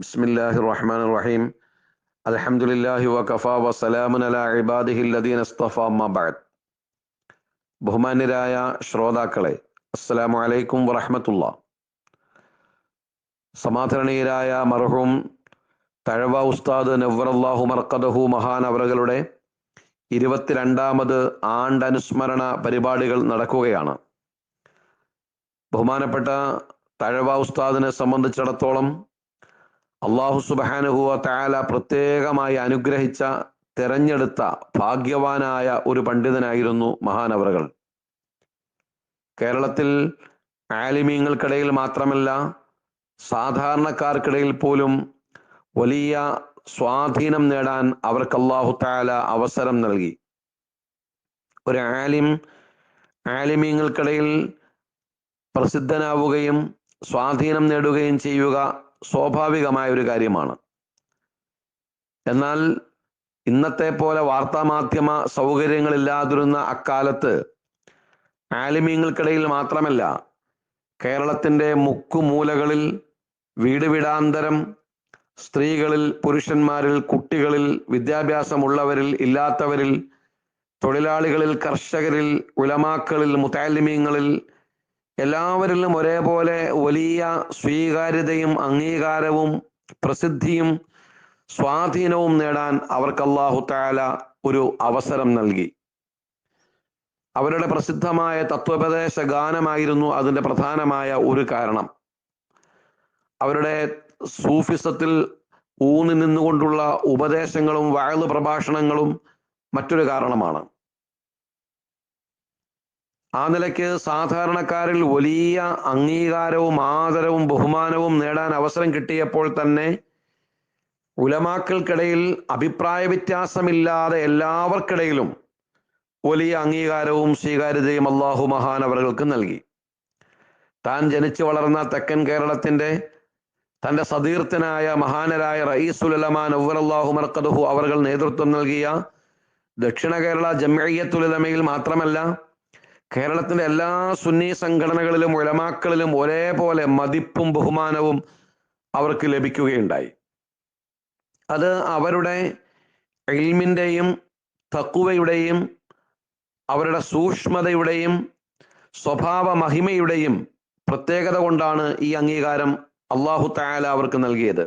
ബിസ്മില്ലാഹി റഹ്മാൻ റഹീം അലഹമുല്ലാഹി വഖഫ വസലാമുൻ അല ഇബാദിഹി ലദീൻ അസ്തഫ ശ്രോതാക്കളെ അസ്സലാമു അലൈക്കും വറഹമത്തുള്ള സമാധരണീയരായ മർഹൂം തഴവ ഉസ്താദ് നവ്വറല്ലാഹു മർക്കദഹു മഹാൻ അവറുകളുടെ ഇരുപത്തിരണ്ടാമത് ആണ്ടനുസ്മരണ പരിപാടികൾ നടക്കുകയാണ്. ബഹുമാനപ്പെട്ട തഴവ ഉസ്താദിനെ സംബന്ധിച്ചിടത്തോളം അള്ളാഹു സുബാനുഹുവ താല പ്രത്യേകമായി അനുഗ്രഹിച്ച തെരഞ്ഞെടുത്ത ഭാഗ്യവാനായ ഒരു പണ്ഡിതനായിരുന്നു മഹാനവറുകൾ. കേരളത്തിൽ ആലിമീങ്ങൾക്കിടയിൽ മാത്രമല്ല സാധാരണക്കാർക്കിടയിൽ പോലും വലിയ സ്വാധീനം നേടാൻ അവർക്ക് അള്ളാഹു താല അവസരം നൽകി. ഒരു ആലിം ആലിമീങ്ങൾക്കിടയിൽ പ്രസിദ്ധനാവുകയും സ്വാധീനം നേടുകയും ചെയ്യുക സ്വാഭാവികമായ ഒരു കാര്യമാണ്. എന്നാൽ ഇന്നത്തെ പോലെ വാർത്താമാധ്യമ സൗകര്യങ്ങളില്ലാതിരുന്ന അക്കാലത്ത് ആലിമീങ്ങൾക്കിടയിൽ മാത്രമല്ല കേരളത്തിന്റെ മുക്കുമൂലകളിൽ വീട് വീടാന്തരം സ്ത്രീകളിൽ പുരുഷന്മാരിൽ കുട്ടികളിൽ വിദ്യാഭ്യാസമുള്ളവരിൽ ഇല്ലാത്തവരിൽ തൊഴിലാളികളിൽ കർഷകരിൽ ഉലമാക്കളിൽ മുത്താലിമീങ്ങളിൽ എല്ലാവരിലും ഒരേപോലെ വലിയ സ്വീകാര്യതയും അംഗീകാരവും പ്രസിദ്ധിയും സ്വാധീനവും നേടാൻ അവർക്ക് അള്ളാഹു താല ഒരു അവസരം നൽകി. അവരുടെ പ്രസിദ്ധമായ തത്വോപദേശ ഗാനമായിരുന്നു അതിന്റെ പ്രധാനമായ ഒരു കാരണം. അവരുടെ സൂഫിസത്തിൽ ഊന്നി നിന്നുകൊണ്ടുള്ള ഉപദേശങ്ങളും വാഴ്ന്നു പ്രഭാഷണങ്ങളും മറ്റൊരു കാരണമാണ്. ആ നിലയ്ക്ക് സാധാരണക്കാരിൽ വലിയ അംഗീകാരവും ആദരവും ബഹുമാനവും നേടാൻ അവസരം കിട്ടിയപ്പോൾ തന്നെ ഉലമാക്കൾക്കിടയിൽ അഭിപ്രായ വ്യത്യാസമില്ലാതെ എല്ലാവർക്കിടയിലും വലിയ അംഗീകാരവും സ്വീകാര്യതയും അള്ളാഹു മഹാൻ അവർക്ക് നൽകി. താൻ ജനിച്ചു വളർന്ന തെക്കൻ കേരളത്തിന്റെ തന്റെ സതീർത്ഥനായ മഹാനരായ റയീസുലമാൻ അവറല്ലാഹു മർക്കദുഹു അവർ നേതൃത്വം നൽകിയ ദക്ഷിണ കേരള ജമ്മിയത്തുലമയിൽ മാത്രമല്ല കേരളത്തിന്റെ എല്ലാ സുന്നി സംഘടനകളിലും ഉലമാക്കളിലും ഒരേപോലെ മതിപ്പും ബഹുമാനവും അവർക്ക് ലഭിക്കുകയുണ്ടായി. അത് അവരുടെ എൽമിന്റെയും തക്കുവയുടെയും അവരുടെ സൂക്ഷ്മതയുടെയും സ്വഭാവ മഹിമയുടെയും പ്രത്യേകത കൊണ്ടാണ് ഈ അംഗീകാരം അള്ളാഹു തായാല അവർക്ക് നൽകിയത്.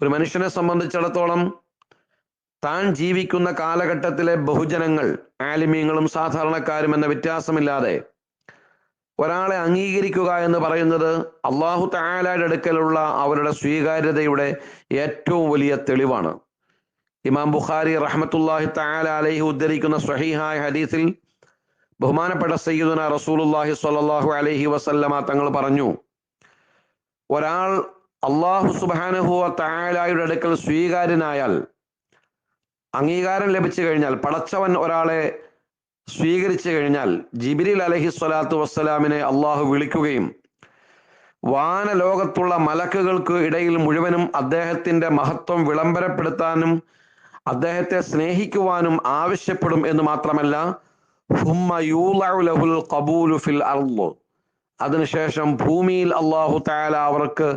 ഒരു മനുഷ്യനെ സംബന്ധിച്ചിടത്തോളം താൻ ജീവിക്കുന്ന കാലഘട്ടത്തിലെ ബഹുജനങ്ങൾ ആലിമീങ്ങളും സാധാരണക്കാരും എന്ന വ്യത്യാസമില്ലാതെ ഒരാളെ അംഗീകരിക്കുക എന്ന് പറയുന്നത് അള്ളാഹു തായാലയുടെ അടുക്കലുള്ള അവരുടെ സ്വീകാര്യതയുടെ ഏറ്റവും വലിയ തെളിവാണ്. ഇമാം ബുഖാരി റഹ്മത്തുല്ലാഹി തായാല അലൈഹി ഉദ്ധരിക്കുന്ന സ്വഹീഹായ ഹദീസിൽ ബഹുമാനപ്പെട്ട സയ്യിദുന റസൂലുല്ലാഹി സ്വല്ലല്ലാഹു അലൈഹി വസല്ലമ തങ്ങൾ പറഞ്ഞു ഒരാൾ അള്ളാഹു സുബാനഹുവ തായാലയുടെ അടുക്കൽ സ്വീകാര്യനായാൽ അംഗീകാരം ലഭിച്ചു കഴിഞ്ഞാൽ പടച്ചവൻ ഒരാളെ സ്വീകരിച്ചു കഴിഞ്ഞാൽ ജിബിരിൽ അലഹി സ്വലാത്തു വസ്സലാമിനെ അള്ളാഹു വിളിക്കുകയും വാനലോകത്തുള്ള മലക്കുകൾക്ക് ഇടയിൽ മുഴുവനും അദ്ദേഹത്തിന്റെ മഹത്വം വിളംബരപ്പെടുത്താനും അദ്ദേഹത്തെ സ്നേഹിക്കുവാനും ആവശ്യപ്പെടും എന്ന് മാത്രമല്ല ഫിൽ അതിനുശേഷം ഭൂമിയിൽ അള്ളാഹു താല അവർക്ക്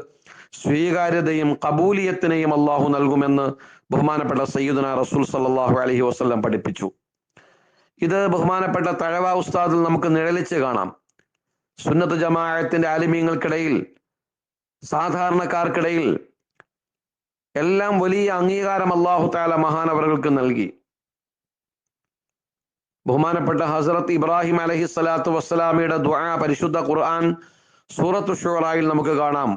സ്വീകാര്യതയും കബൂലിയത്തിനെയും അള്ളാഹു നൽകുമെന്ന് ബഹുമാനപ്പെട്ട സയ്യിദുന റസൂൽ സല്ലാഹു അലഹി വസ്ലം പഠിപ്പിച്ചു. ഇത് ബഹുമാനപ്പെട്ട തഴവ ഉസ്താദിൽ നമുക്ക് നിഴലിച്ച് കാണാം. സുന്നത്ത് ജമാഅത്തിന്റെ ആലിമീങ്ങൾക്കിടയിൽ സാധാരണക്കാർക്കിടയിൽ എല്ലാം വലിയ അംഗീകാരം അള്ളാഹു താല മഹാനവറുകൾക്ക് നൽകി. ബഹുമാനപ്പെട്ട ഹസരത്ത് ഇബ്രാഹിം അലഹി സ്വലാത്തു വസ്സലാമിയുടെ ദ്വാ പരിശുദ്ധ ഖുർആൻ സൂറത്തു ഷുറായിൽ നമുക്ക് കാണാം.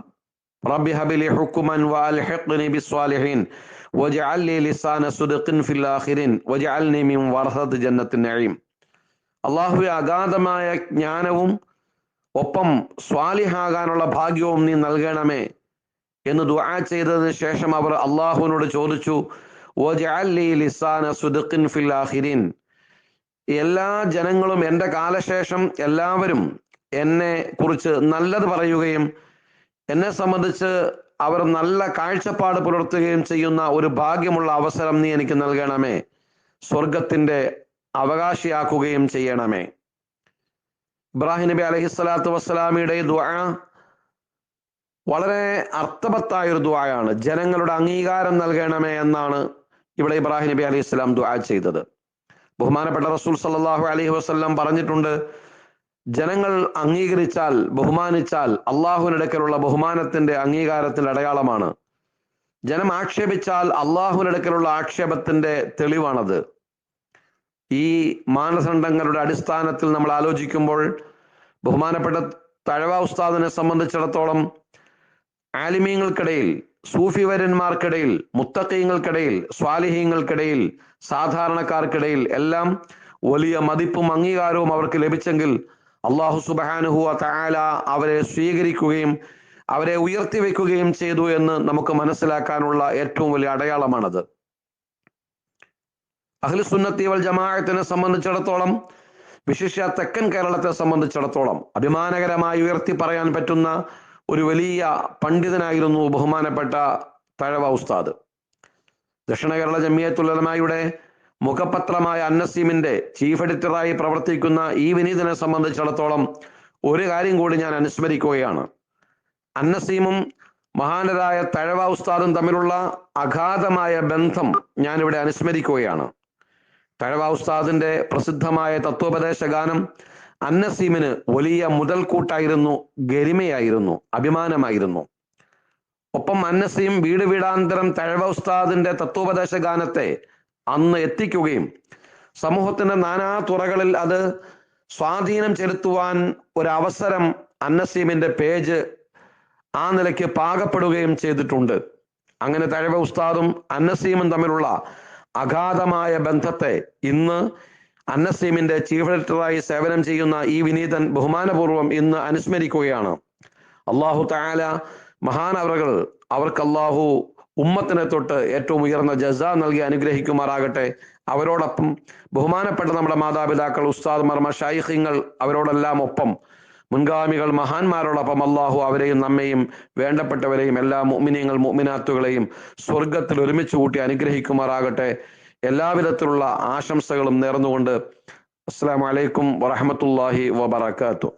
റബ്ബി لي حكما വഅൽഹിഖ്നി بالصالحين വജഅൽ لي لسان صدق ഫിൽ ആഖിരിൻ واجعلني മിൻ വറസത്ത് ജന്നത്തിൻ നഈം അല്ലാഹുവേ അഗാധമായ ജ്ഞാനവും ഒപ്പം സ്വാലിഹാകാനുള്ള ഭാഗ്യവും നീ നൽകണമേ എന്ന് ദുആ ചെയ്തതിന് ശേഷം അവർ അള്ളാഹുവിനോട് ചോദിച്ചു ഫിൽ ആഖിരിൻ. എല്ലാ ജനങ്ങളും എന്റെ കാലശേഷം എല്ലാവരും എന്നെ കുറിച്ച് നല്ലത് പറയുകയും എന്നെ സംബന്ധിച്ച് അവർ നല്ല കാഴ്ചപ്പാട് പുലർത്തുകയും ചെയ്യുന്ന ഒരു ഭാഗ്യമുള്ള അവസരം നീ എനിക്ക് നൽകണമേ. സ്വർഗത്തിന്റെ അവകാശിയാക്കുകയും ചെയ്യണമേ. ഇബ്രാഹിം നബി അലഹി സ്വലാത്തു വസ്സലാമിയുടെ ദുആ വളരെ അർത്ഥവത്തായ ഒരു ദുആയാണ്. ജനങ്ങളുടെ അംഗീകാരം നൽകണമേ എന്നാണ് ഇവിടെ ഇബ്രാഹിം നബി അലൈഹി ഇസ്ലാം ദുആ ചെയ്തത്. ബഹുമാനപ്പെട്ട റസൂൽ സല്ലാഹു അലഹി വസല്ലം പറഞ്ഞിട്ടുണ്ട് ജനങ്ങൾ അംഗീകരിച്ചാൽ ബഹുമാനിച്ചാൽ അള്ളാഹുവിനടുക്കലുള്ള ബഹുമാനത്തിന്റെ അംഗീകാരത്തിന്റെ അടയാളമാണ്. ജനം ആക്ഷേപിച്ചാൽ അള്ളാഹുവിനടുക്കലുള്ള ആക്ഷേപത്തിന്റെ തെളിവാണത്. ഈ മാനദണ്ഡങ്ങളുടെ അടിസ്ഥാനത്തിൽ നമ്മൾ ആലോചിക്കുമ്പോൾ ബഹുമാനപ്പെട്ട തഴവ ഉസ്താദിനെ സംബന്ധിച്ചിടത്തോളം ആലിമീങ്ങൾക്കിടയിൽ സൂഫിവര്യന്മാർക്കിടയിൽ മുത്തക്കീങ്ങൾക്കിടയിൽ സ്വാലിഹീങ്ങൾക്കിടയിൽ സാധാരണക്കാർക്കിടയിൽ എല്ലാം വലിയ മതിപ്പും അംഗീകാരവും അവർക്ക് ലഭിച്ചെങ്കിൽ അള്ളാഹു സുബാനുഹുവ തായാല അവരെ സ്വീകരിക്കുകയും അവരെ ഉയർത്തി വെക്കുകയും ചെയ്തു എന്ന് നമുക്ക് മനസ്സിലാക്കാനുള്ള ഏറ്റവും വലിയ അടയാളമാണത്. അഖിൽ സുന്നത്തി വൽ ജമാഅത്തിനെ സംബന്ധിച്ചിടത്തോളം വിശിഷ്യ തെക്കൻ കേരളത്തെ സംബന്ധിച്ചിടത്തോളം അഭിമാനകരമായി ഉയർത്തി പറയാൻ പറ്റുന്ന ഒരു വലിയ പണ്ഡിതനായിരുന്നു ബഹുമാനപ്പെട്ട തഴവ ഉസ്താദ്. ദക്ഷിണ കേരള ജമിയത്തുലമയുടെ മുഖപത്രമായ അന്നസീമിന്റെ ചീഫ് എഡിറ്ററായി പ്രവർത്തിക്കുന്ന ഈ വിനീതനെ സംബന്ധിച്ചിടത്തോളം ഒരു കാര്യം കൂടി ഞാൻ അനുസ്മരിക്കുകയാണ്. അന്നസീമും മഹാനരായ തഴവ ഉസ്താദും തമ്മിലുള്ള അഗാധമായ ബന്ധം ഞാനിവിടെ അനുസ്മരിക്കുകയാണ്. തഴവ ഉസ്താദിന്റെ പ്രസിദ്ധമായ തത്വോപദേശ ഗാനം അന്നസീമിന് വലിയ മുതൽക്കൂട്ടായിരുന്നു ഗരിമയായിരുന്നു അഭിമാനമായിരുന്നു. ഒപ്പം അന്നസീം വീട് വീടാന്തരം തഴവ ഉസ്താദിന്റെ തത്വോപദേശ ഗാനത്തെ അന്ന് എത്തിക്കുകയും സമൂഹത്തിന്റെ നാനാ തുറകളിൽ അത് സ്വാധീനം ചെലുത്തുവാൻ ഒരവസരം അന്നസീമിന്റെ പേജ് ആ നിലയ്ക്ക് പാകപ്പെടുകയും ചെയ്തിട്ടുണ്ട്. അങ്ങനെ തഴവ ഉസ്താദും അന്നസീമും തമ്മിലുള്ള അഗാധമായ ബന്ധത്തെ ഇന്ന് അന്നസീമിന്റെ ചീഫ് എഡിറ്ററായി സേവനം ചെയ്യുന്ന ഈ വിനീതൻ ബഹുമാനപൂർവം ഇന്ന് അനുസ്മരിക്കുകയാണ്. അള്ളാഹു താല മഹാനവറുകൾ അവർക്ക് അള്ളാഹു ഉമ്മത്തിനെ തൊട്ട് ഏറ്റവും ഉയർന്ന ജസ നൽകി അനുഗ്രഹിക്കുമാറാകട്ടെ. അവരോടൊപ്പം ബഹുമാനപ്പെട്ട നമ്മുടെ മാതാപിതാക്കൾ ഉസ്താദ് ഉസ്താദ്മാർ മഷായിഖിങ്ങൾ അവരോടെല്ലാം ഒപ്പം മുൻഗാമികൾ മഹാന്മാരോടൊപ്പം അള്ളാഹു അവരെയും നമ്മയും വേണ്ടപ്പെട്ടവരെയും എല്ലാ മുഅ്മിനീങ്ങൾ മുഅ്മിനാത്തുകളെയും സ്വർഗത്തിൽ ഒരുമിച്ച് കൂട്ടി അനുഗ്രഹിക്കുമാറാകട്ടെ. എല്ലാവിധത്തിലുള്ള ആശംസകളും നേർന്നുകൊണ്ട് അസ്സാം വലൈക്കും വറഹമത്തല്ലാഹി വബർക്കാത്തു